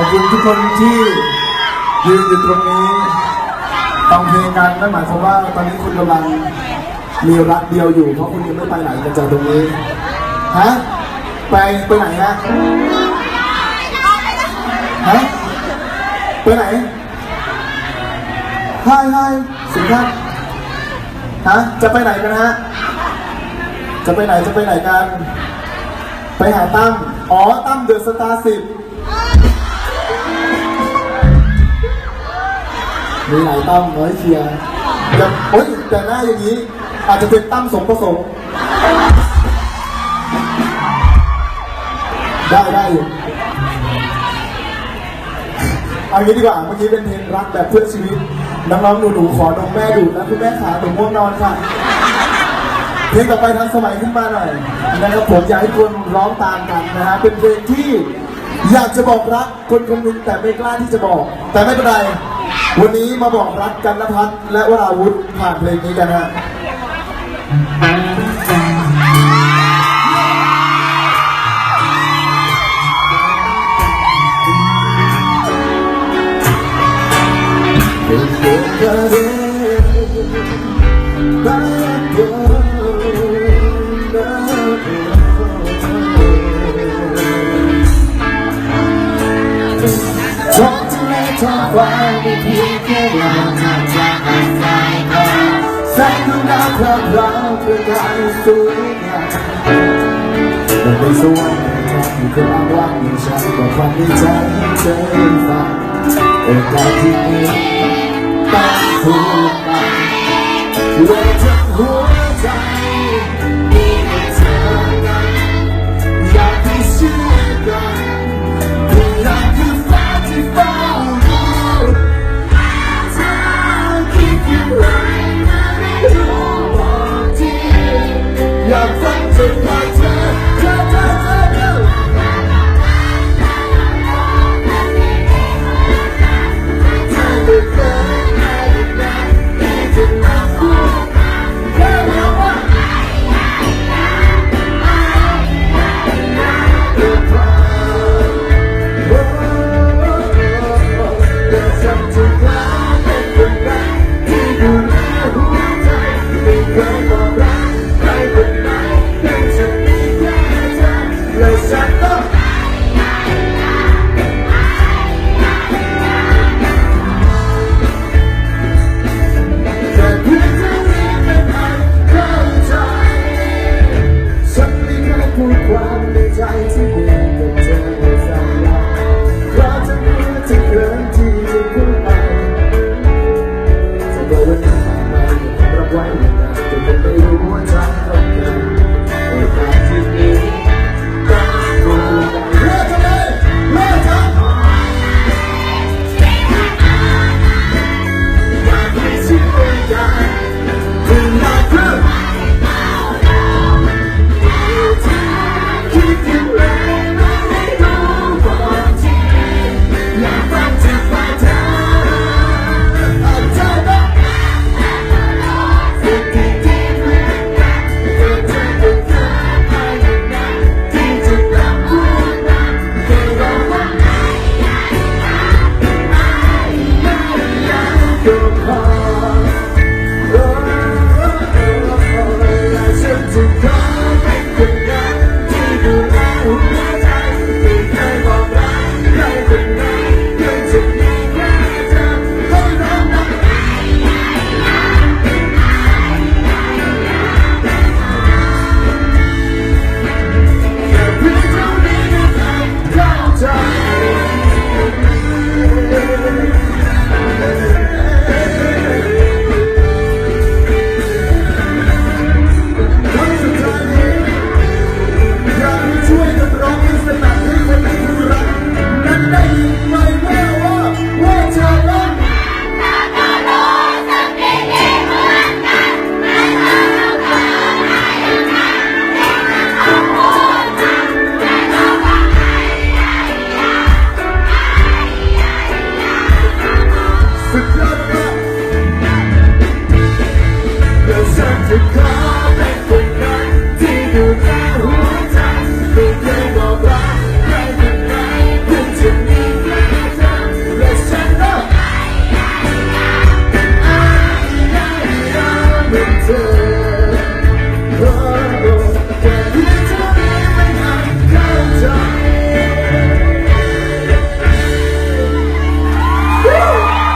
อบคุณทุกคนที่ยืนอยู่ตรงนี้ฟังเพลงกันนั่นหมายความว่าตอนนี้คุณกำลังมีรักเดียวอยู่ เพราะคุณยังไม่ไปไหนกันจากตรงนี้ฮะไปไปไหนฮะฮะไปไหนไฮไฮสิครับฮะจะไปไหนกันฮะจะไปไหนจะไปไหนกัน ไปหาตั้มอ๋อตั้มเดอะสตาร์สิบ มีหลายตั้มน้อยเชียร์แต่โอ๊ยแต่หน้าอย่างนี้ อาจจะเป็นตั้มสมประสงค์ได้ได้อยู่เอางี้ดีกว่าเมื่อกี้เป็นเพลงรักแบบเพื่อชีวิตน้องๆหนูๆขอนมแม่ดูดนะคุณแม่ขาหนูง่วงนอนค่ะเพลงต่อไปทันสมัยขึ้นมาหน่อยนะครับผมอยากให้คนร้องตามกันนะฮะเป็นเพลงที่อยากจะบอกรักคนคนหนึ่งแต่ไม่กล้าที่จะบอก แต่ไม่เป็นไร วันนี้มาบอกรักกันนภัทรและวราวุธผ่านเพลงนี้กันฮะท้อง ท้องฟ้าไม่เพียงแค่เราทำจากอันใดก็แสงดวงดาวครอบเราเพื่อการสวยงามมันไม่สวยมีคนอ้างว่ามีฉันบอกความในใจให้เธอฟังโอกาสที่มีต้องถูกไปเลยทั้งหัว to come.